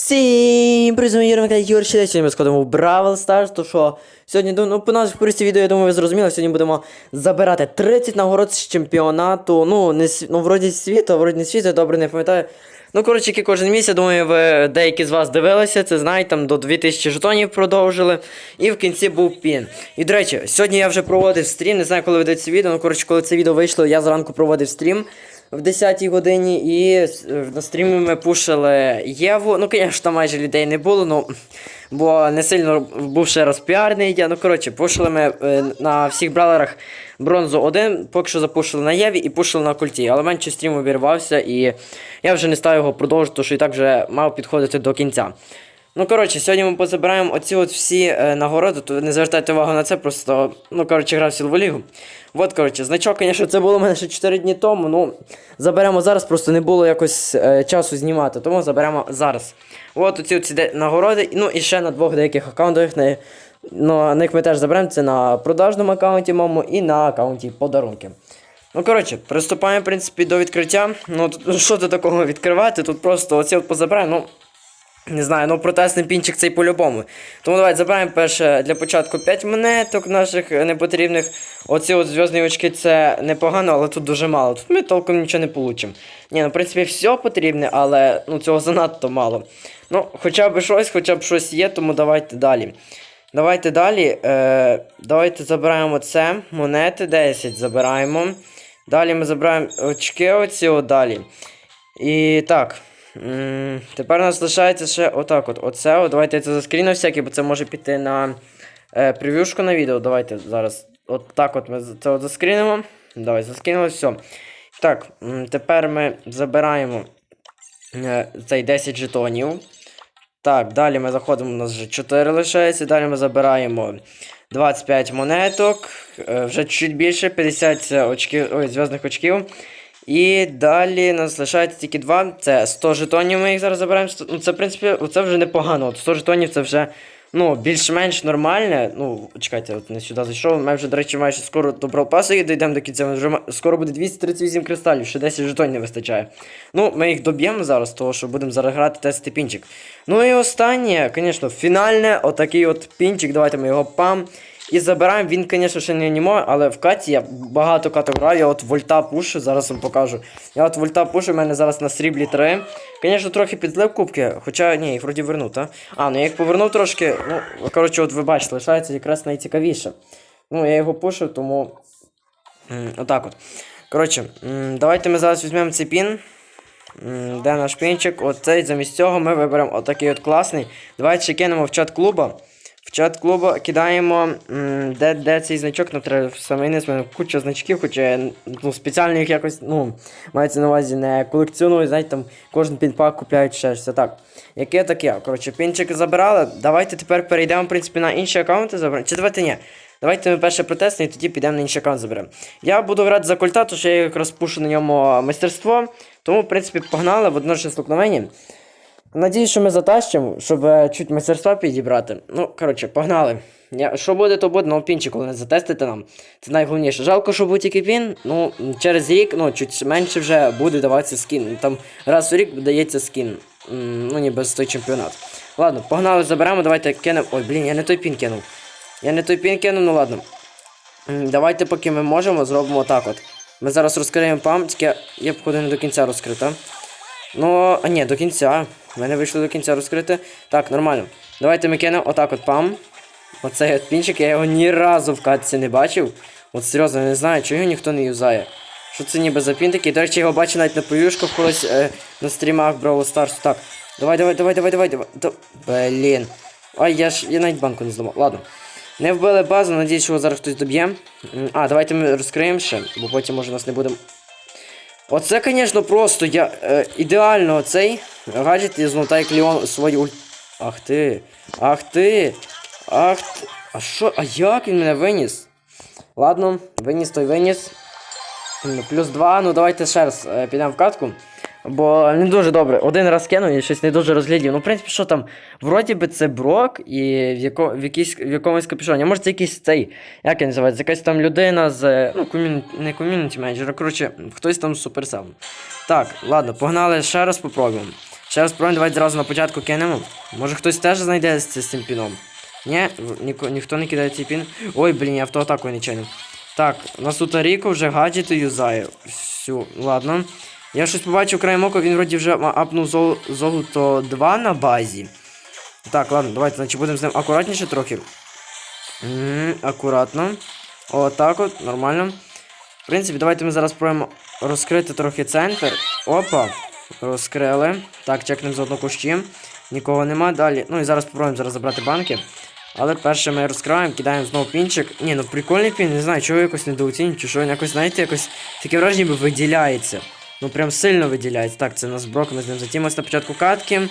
Всім Єрмака Юр, ще сьогодні ми сходимо в Бравл Stars, то що сьогодні, ну, по наших користі відео, я думаю, ви зрозуміли, сьогодні будемо забирати 30 нагород з чемпіонату, ну, не, ну вроді світу, вроді не світу, я добре не пам'ятаю. Ну, коротше, який кожен місяць, думаю, ви деякі з вас дивилися, це знаєте, там до 2000 жетонів продовжили, і в кінці був пін. І, до речі, сьогодні я вже проводив стрім, не знаю, коли ви дивитесь відео, ну, коротше, коли це відео вийшло, я зранку проводив стрім в 10-й годині, і е, на стрімі ми пушили Єву. Ну, звісно, майже людей не було, ну бо не сильно був ще розпіарний я. Ну, коротше, пушили ми е, на всіх бралерах бронзу 1, поки що запушили на Єві і пушили на культі. Але менше стрім обірвався, і я вже не став його продовжити, тому що і так вже мав підходити до кінця. Ну, коротше, сьогодні ми позабираємо оці от всі е, нагороди, то не звертайте увагу на це, просто, ну, коротше, грав в силову лігу. От, коротше, значок, звісно, це було в мене ще 4 дні тому, ну, заберемо зараз, просто не було якось е, часу знімати, тому заберемо зараз. От оці оці де- нагороди, ну, і ще на двох деяких аккаунтах, на, ну, на них ми теж заберемо, це на продажному аккаунті моєму і на аккаунті подарунки. Ну, коротше, приступаємо, в принципі, до відкриття. Ну, тут, що тут такого відкривати? Тут просто оці от позабираємо, ну, не знаю, ну протестний пінчик цей по-любому. Тому давайте забираємо перше для початку 5 монеток наших непотрібних. Оці от зв'язні очки це непогано, але тут дуже мало. Тут ми толком нічого не получимо. Ні, ну в принципі все потрібне, але ну, цього занадто мало. Ну, хоча б щось, хоча б щось є, тому давайте далі. Давайте далі. Е, давайте забираємо це. Монети 10 забираємо. Далі ми забираємо очки оці от далі. І так. М, Тепер у нас лишається ще отак от. Оце. От. Давайте я це заскріну всяке, бо це може піти на е, прев'юшку на відео. Давайте зараз. От так от ми це от заскрінимо. Давай, заскрінили, все. Так, тепер ми забираємо е, цей 10 жетонів. Так, далі ми заходимо, у нас вже 4 лишається. Далі ми забираємо 25 монеток, е, вже чуть більше, 50 очків, ой, зв'язних очків. І далі нас лишається тільки 2. Це 100 жетонів ми їх зараз забираємо. Ну, це, в принципі, це вже непогано. От 100 жетонів це вже ну, більш-менш нормальне. Ну, чекайте, от не сюди зайшов. Ми вже, до речі, майже скоро до Бралпасу і дійдемо до кінця. Вже скоро буде 238 кристалів, ще 10 жетонів не вистачає. Ну, ми їх доб'ємо зараз, того що будемо зараз грати тестити пінчик. Ну і останнє, звісно, фінальне, отакий от пінчик. Давайте ми його пам. І забираємо. Він, звісно, ще не анімо, але в каті я багато каток граю. Я от вольта пушу, зараз вам покажу. Я от вольта пушу, в мене зараз на сріблі 3. Звісно, трохи підзлив кубки, хоча ні, їх вроді вернув, та? А, ну я їх повернув трошки. Ну, коротше, от ви бачите, лишається якраз найцікавіше. Ну, я його пушу, тому. Отак от. Коротше, давайте ми зараз візьмемо цей пін. Де наш пінчик? Оцей замість цього ми виберемо отакий от класний. Давайте ще кинемо в чат клуба. В чат клуба кидаємо, де, де цей значок, треба в самий мене куча значків, хоча ну, спеціально їх якось, ну, мається на увазі не колекціоную, знаєте, там кожен пінпак купляють ще все так. Яке таке? Коротше, пінчики забирали. Давайте тепер перейдемо, в принципі, на інші аккаунти заберемо. Чи давайте ні. Давайте ми перше протестимо і тоді підемо на інший аккаунт заберемо. Я буду грати за культа, тому що я якраз пушу на ньому майстерство. Тому, в принципі, погнали в одночасно столкновенні. Надіюсь, що ми затащимо, щоб е, чуть майстерства підібрати. Ну, коротше, погнали. Я, що буде, то буде, ну пінчик, коли не затестите нам. Це найголовніше. Жалко, що був тільки пін. Ну, через рік, ну, чуть менше вже буде даватися скін. Там раз у рік дається скін. Ну, ніби з той чемпіонат. Ладно, погнали, заберемо, давайте кинемо. Ой, блін, я не той пін кинув. Я не той пін кинув, ну ладно. Давайте, поки ми можемо, зробимо отак от. Ми зараз розкриємо пам, тільки я походу не до кінця розкрита. Ну, а ні, до кінця. У мене вийшло до кінця розкрити. Так, нормально. Давайте ми кинемо отак от пам. Оцей от пінчик, я його ні разу в катці не бачив. От серйозно, я не знаю, чого його ніхто не юзає. Що це ніби за пін такий? До речі, його бачу навіть на пов'юшках колись е, на стрімах Brawl Stars. Так. Давай, давай, давай, давай, давай, давай. Да- Блін. Ай, я ж я навіть банку не зламав. Ладно. Не вбили базу, надіюсь, що його зараз хтось доб'є. А, давайте ми розкриємо ще, бо потім може нас не буде. Оце, звісно, просто я е, ідеально оцей гаджет і знову так як Леон свою ульт. Ах ти. Ах ти. Ах ти. А що? А як він мене виніс? Ладно, виніс той виніс. Плюс два, ну давайте ще раз е, підемо в катку. Бо не дуже добре. Один раз кинув і щось не дуже розглядів. Ну, в принципі, що там? Вроді би це брок і в, яко, в, якійсь, в якомусь капюшоні. Може це якийсь цей, як він називається? Якась там людина з. Ну, ком'юні, не ком'юніті менеджер, а коротше, хтось там з. Так, ладно, погнали ще раз попробуємо. Ще раз спробуємо, давайте зразу на початку кинемо. Може хтось теж знайде з цим піном. Ні, ніко, ніхто не кидає цей пін. Ой, блін, я автоатаку нечайно. Так, у нас тут Ріко вже гаджети юзає. Всю, ладно. Я щось побачив краєм ока, він вроді вже апнув зол, золото 2 на базі. Так, ладно, давайте, значить будемо з ним акуратніше трохи. Угу, акуратно. О, так от, нормально. В принципі, давайте ми зараз спробуємо розкрити трохи центр. Опа. Розкрили. Так, чекнемо заодно кущі. Нікого нема. Далі. Ну і зараз спробуємо зараз забрати банки. Але перше ми розкриваємо, кидаємо знову пінчик. Ні, ну прикольний пін, не знаю, чого якось недооцінюю, чи що він якось, знаєте, якось таке враження ніби виділяється. Ну прям сильно виділяється. Так, це у нас брок, ми з ним затімось на початку катки.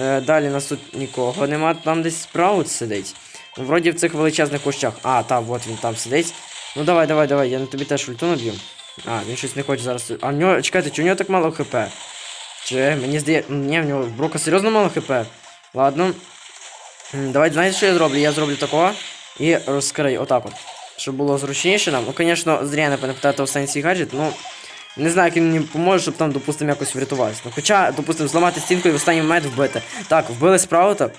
Е, далі нас тут нікого нема, там десь справут сидить. Ну, вроді в цих величезних кущах. А, так, от він там сидить. Ну давай, давай, давай, я на тобі теж ульту наб'ю. А, він щось не хоче зараз. А в нього, чекайте, чи у нього так мало хп? Чи мені здається. Ні, в нього в Брока серйозно мало хп. Ладно. М, Давайте, знаєте, що я зроблю? Я зроблю такого і розкрию. Отак от. Щоб було зручніше нам. Ну, звісно, зря напевно питати останній свій гаджет, ну. Не знаю, як він мені поможе, щоб там, допустимо, якось врятуватися. Ну, хоча, допустимо, зламати стінку і в останній момент вбити. Так, вбили справа-то.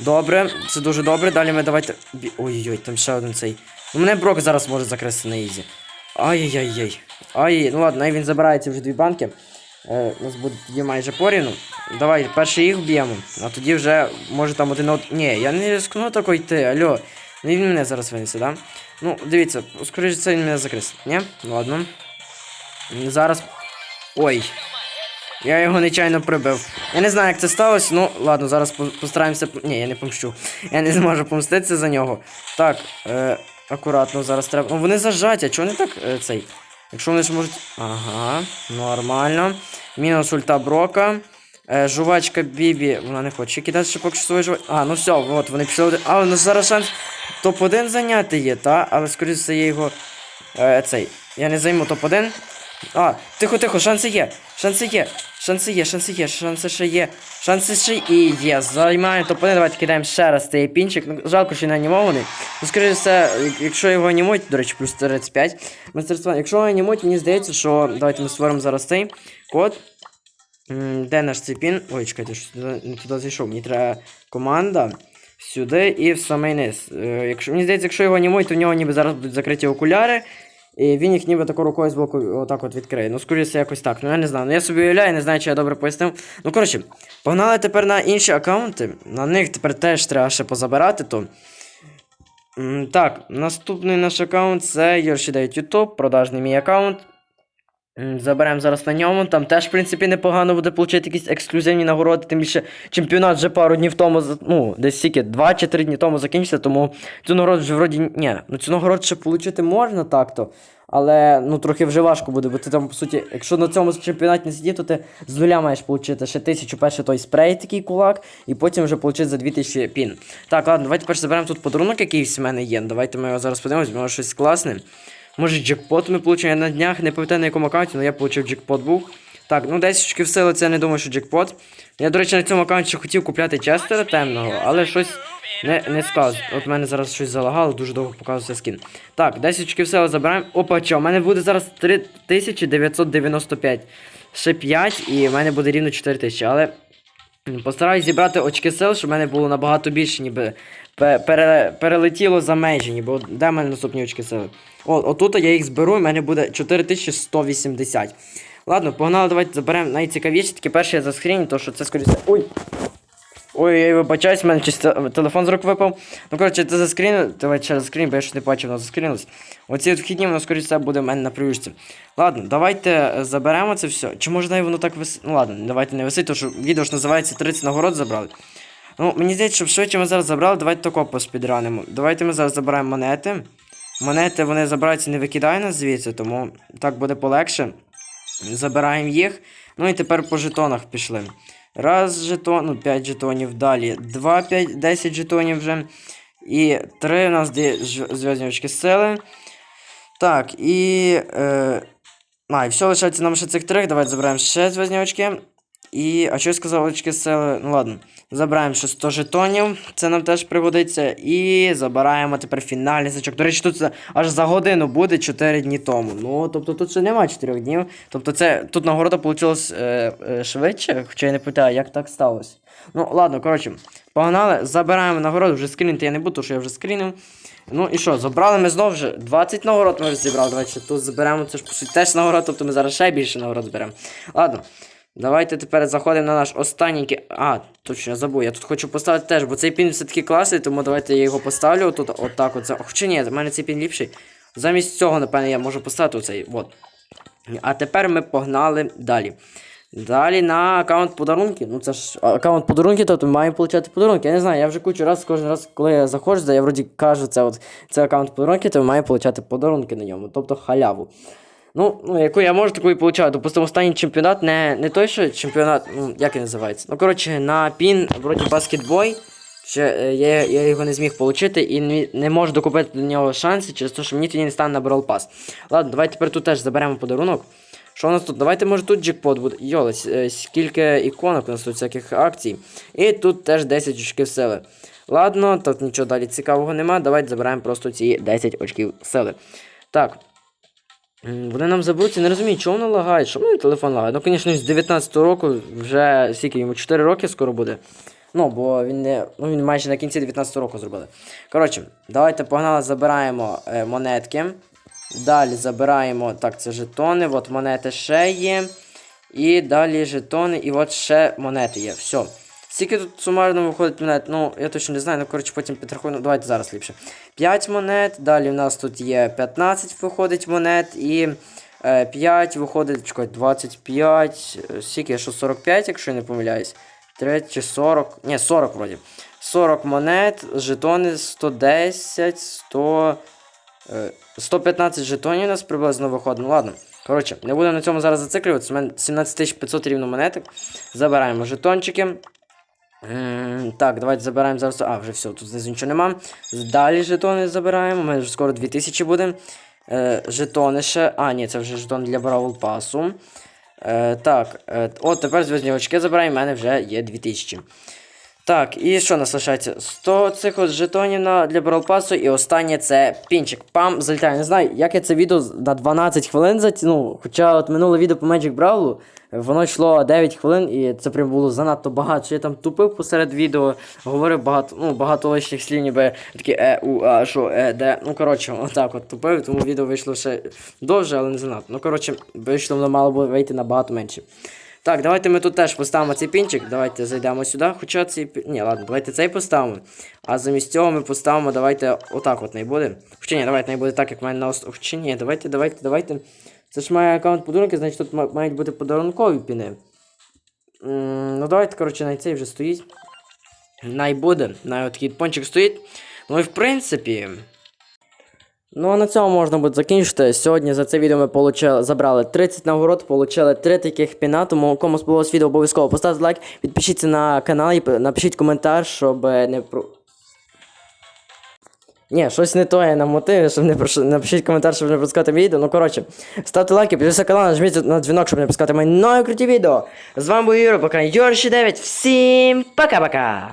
Добре, це дуже добре. Далі ми давайте. Ой-ой-ой, там ще один цей. Ну мене Брок зараз може закрити на ізі. Ай-яй-яй. Ай, ну ладно, він забирає ці вже дві банки. Е, у нас буде тоді майже порівну. Давай, перше їх б'ємо, а тоді вже може там один от. Ні, я не рискну тако йти, алло. Ну він мене зараз винесе, да? Ну, дивіться, скоріше це він мене закрис. Ні? Ладно. Зараз. Ой. Я його нечайно прибив. Я не знаю, як це сталося, ну ладно, зараз постараємося. Ні, я не помщу. Я не зможу помститися за нього. Так, е, акуратно зараз треба. Ну вони зажаті, а чого вони так е, цей? Якщо вони ж можуть. Ага, нормально. Мінус ульта Брока. Е, жувачка Бібі. Вона не хоче кидати, ще поки що свою жувач. А, ну все, от вони пішли. А, у нас зараз шанс топ-1 зайняти є, та? Але скоріше все є його. Е, цей. Я не займу топ-1. А, тихо, тихо, шанси є. Шанси є. Шанси є, шанси є, шанси ще є. Шанси ще і є. Займаємо топ-1. Давайте кидаємо ще раз цей пінчик. Ну, жалко, що не анімований. Ну, скоріше все, якщо його анімують, до речі, плюс 35. Мастерства. Якщо анімують, мені здається, що. Давайте ми створимо зараз цей код. Де наш цей пін? Ой, чекайте, що туди, не туди зайшов. Мені треба команда. Сюди і в самий низ. Е, якщо, мені здається, якщо його анімують, то в нього ніби зараз будуть закриті окуляри. І він їх ніби таку рукою з боку отак от відкриє. Ну, скоріше якось так. Ну я не знаю. Ну я собі уявляю, не знаю, чи я добре пояснив. Ну, коротше, погнали тепер на інші аккаунти. На них тепер теж треба ще позабирати, то. Так, наступний наш аккаунт це Yoshi9 YouTube, продажний мій аккаунт. Заберемо зараз на ньому. Там теж, в принципі, непогано буде отримати якісь ексклюзивні нагороди. Тим більше чемпіонат вже пару днів тому, ну, десь стільки, 2 чи 3 дні тому закінчився, тому цю нагороду вже вроді. Ні, ну цю нагороду ще отримати можна так-то. Але ну трохи вже важко буде, бо ти там, по суті, якщо на цьому чемпіонаті не сидіти, то ти з нуля маєш отримати ще тисячу перший той спрей, такий кулак, і потім вже отримати за 2000 пін. Так, ладно, давайте перше заберемо тут подарунок, якийсь в мене є. Давайте ми його зараз подивимось, може щось класне. Може джекпот ми получимо. Я на днях не пам'ятаю на якому аккаунті, але я отримав джекпот був. Так, ну 10 очків сили, це я не думаю, що джекпот. Я, до речі, на цьому аккаунті хотів купляти честера темного, але щось не, не сказ. От в мене зараз щось залагало, дуже довго показувався скін. Так, 10 очків сили забираємо. Опа, чо, у мене буде зараз 3995. Ще 5, і в мене буде рівно 4000, але. Постараюсь зібрати очки сил, щоб в мене було набагато більше, ніби пере, перелетіло за межі, ніби де в мене наступні очки сили. О, отут я їх зберу, і в мене буде 4180. Ладно, погнали, давайте заберемо найцікавіші, таке перше я заскріню, то що це скоріше. Ой! Ой, я вибачаюсь, в мене те- телефон з рук випав. Ну, коротше, це заскріню. Давай ще заскріню, бо я щось не бачив, воно заскрінилось. Оці вхідні, воно, скоріше, буде в мене на привішці. Ладно, давайте е, заберемо це все. Чи може навіть воно так висить? Ну ладно, давайте не висить, тому що відео ж називається 30 нагород забрали. Ну, мені здається, щоб швидше ми зараз забрали, давайте тако поспідранимо. Давайте ми зараз забираємо монети. Монети вони забираються, не викидай нас звідси, тому так буде полегше. Забираємо їх. Ну і тепер по жетонах пішли. Раз жетон, ну 5 жетонів далі. 2, 5, 10 жетонів вже. І 3 у нас очки сили. Так, і. Е, а, і все лишається нам ще цих три. Давайте забираємо ще зв'язні очки. І. А що я сказав очки сили? Ну ладно. Забираємо ще 100 жетонів, це нам теж пригодиться. І забираємо тепер фінальний значок. До речі, тут аж за годину буде 4 дні тому. Ну, тобто тут ще немає 4 днів. Тобто це тут нагорода вийшла е, е, швидше, хоча я не питаю, як так сталося. Ну, ладно, коротше, погнали, забираємо нагороду, вже скрінити я не буду, тому що я вже скрінив. Ну і що, забрали ми знову вже 20 нагород ми вже зібрали. Давайте тут заберемо, це ж по суті теж нагород, тобто ми зараз ще більше нагород зберемо. Ладно. Давайте тепер заходимо на наш останній. А, точно, я забув. Я тут хочу поставити теж, бо цей пін все-таки класний, тому давайте я його поставлю тут отак от. за- Хоча ні, в мене цей пін ліпший. Замість цього, напевно, я можу поставити оцей. От. А тепер ми погнали далі. Далі на аккаунт подарунки. Ну це ж аккаунт подарунки, тобто ми маємо получати подарунки. Я не знаю, я вже кучу раз, кожен раз, коли я заходжу, я вроді кажу, це от це аккаунт подарунки, то ми маємо получати подарунки на ньому, тобто халяву. Ну, ну, яку я можу, таку і получаю. Допустимо, останній чемпіонат, не, не той, що чемпіонат, ну, як він називається. Ну, коротше, на пін, вроді баскетбой. Ще е, я, я його не зміг отримати і не, не можу докупити до нього шанси, через те, що мені тоді не стане на Brawl Pass. Ладно, давайте тепер тут теж заберемо подарунок. Що у нас тут? Давайте, може, тут джекпот буде. Йола, с- скільки іконок у нас тут всяких акцій. І тут теж 10 очків сили. Ладно, тут нічого далі цікавого нема. Давайте забираємо просто ці 10 очків сили. Так. Вони нам заберуться, не розумію, чого воно лагає, що мене телефон лагає. Ну, звісно, з 19 року вже скільки йому 4 роки скоро буде. Ну, бо він не. Ну, він майже на кінці 19 року зробили. Коротше, давайте погнали, забираємо е, монетки. Далі забираємо. Так, це жетони, от монети ще є. І далі жетони, і от ще монети є. Все. Скільки тут сумарно виходить монет? Ну, я точно не знаю, ну коротше потім підрахую. Ну, давайте зараз ліпше. 5 монет, далі в нас тут є 15 виходить монет і е, 5 виходить, чекай, 25, е, скільки, що 45, якщо я не помиляюсь. 3 чи 40, ні, 40 вроді. 40 монет, жетони 110, 100, е, 115 жетонів у нас приблизно виходить. Ну ладно. Коротше, не будемо на цьому зараз зациклюватися. У мене 17500 рівно монеток. Забираємо жетончики. М, Так, давайте забираємо зараз. А, вже все, тут знизу нічого нема. Далі жетони забираємо. У мене вже скоро 2000 буде. Е, жетони ще. А, ні, це вже жетон для Бравл Пасу. Е, так, е, от тепер зв'язні очки забираємо, у мене вже є 2000. Так, і що нас лишається? 100 цих от жетонів на, для Pass, і останнє це пінчик. Пам, залітає. Не знаю, як я це відео на 12 хвилин затягнув. Хоча от минуле відео по Magic Brawl, воно йшло 9 хвилин, і це прям було занадто багато. Що я там тупив посеред відео, говорив багато, ну, багато лишніх слів, ніби такі е, у, а, що, е, де. Ну, коротше, отак от тупив, тому відео вийшло ще довше, але не занадто. Ну, коротше, вийшло, воно мало було вийти набагато менше. Так, давайте ми тут теж поставимо цей пінчик. Давайте зайдемо сюди. Хоча цей Ні, ладно, давайте цей поставимо. А замість цього ми поставимо, давайте отак от не буде. Хоча ні, давайте не буде так, як в мене на ост... Хоча ні, давайте, давайте, давайте. Це ж має аккаунт подарунки, значить тут мають бути подарункові піни. Ну давайте, коротше, най цей вже стоїть. Най буде, най от такий пончик стоїть. Ну і в принципі. Ну а на цьому можна буде закінчити. Сьогодні за це відео ми получили, забрали 30 нагород, отримали 3 таких піна. Тому кому сподобалось відео, обов'язково поставте лайк, підпишіться на канал і напишіть коментар, щоб не про. Ні, щось не то я на мотиві, щоб не прош... напишіть коментар, щоб не пропускати відео. Ну коротше, ставте лайки, підписуйтесь на канал, нажміть на дзвінок, щоб не пропускати мої нові круті відео. З вами був Юра, пока Юрші 9. Всім пока-пока!